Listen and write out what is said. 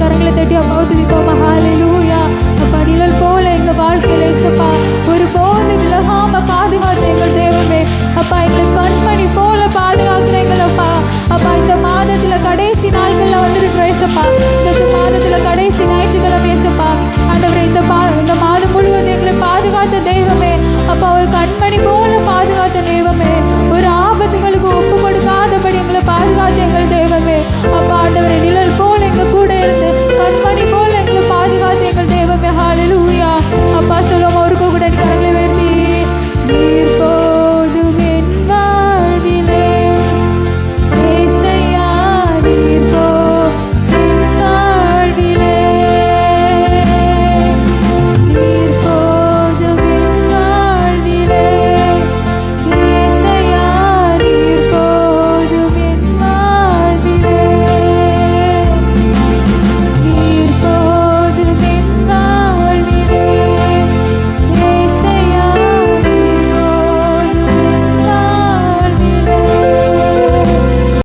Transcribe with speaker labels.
Speaker 1: கரங்களை தட்டி அம்மா துதிப்போம்? ஹாலேலூயா அப்பா நிழல் போல எங்க வாழ்க்கையில இசப்பா ஒரு போது விலகாம பாதுகாத்த எங்கள் தேவமே. அப்பா எங்களை கண்மணி போல பாதுகாக்கிற எங்களப்பா அப்பா. இந்த மாதத்துல கடைசி நாட்கள்ல வந்திருக்கிறோம் இசப்பா இந்த மாதத்துல கடைசி ஞாயிற்றுக்கிழமை இசப்பா ஆண்டவரே இந்த பா இந்த மாதம் முழுவதும் எங்களை பாதுகாத்த தெய்வமே. அப்பா ஒரு கண்மணி போல பாதுகாத்த தெய்வமே.